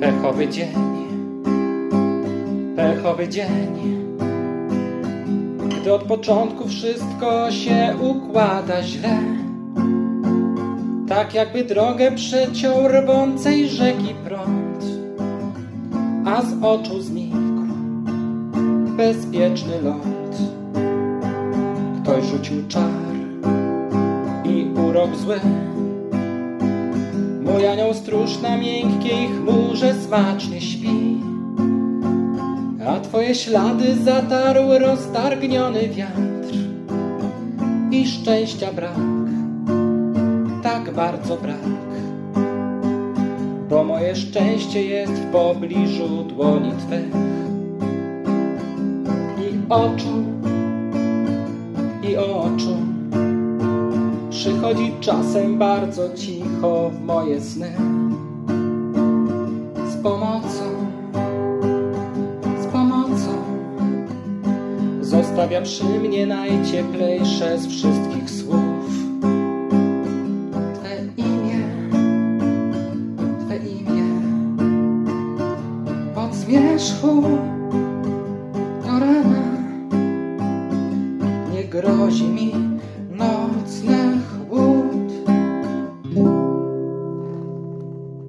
Pechowy dzień, pechowy dzień, gdy od początku wszystko się układa źle. Tak jakby drogę przeciął rwącej rzeki prąd, a z oczu znikł bezpieczny lot. Ktoś rzucił czar i urok zły. Mój anioł stróż na miękkiej chmurze smacznie śpi, a twoje ślady zatarł roztargniony wiatr i szczęścia brak, tak bardzo brak, bo moje szczęście jest w pobliżu dłoni twych i oczu, Przychodzi czasem bardzo cicho w moje sny. Z pomocą, z pomocą Zostawia przy mnie najcieplejsze z wszystkich słów. Twe imię, Twe imię Od zmierzchu do rana. Nie grozi mi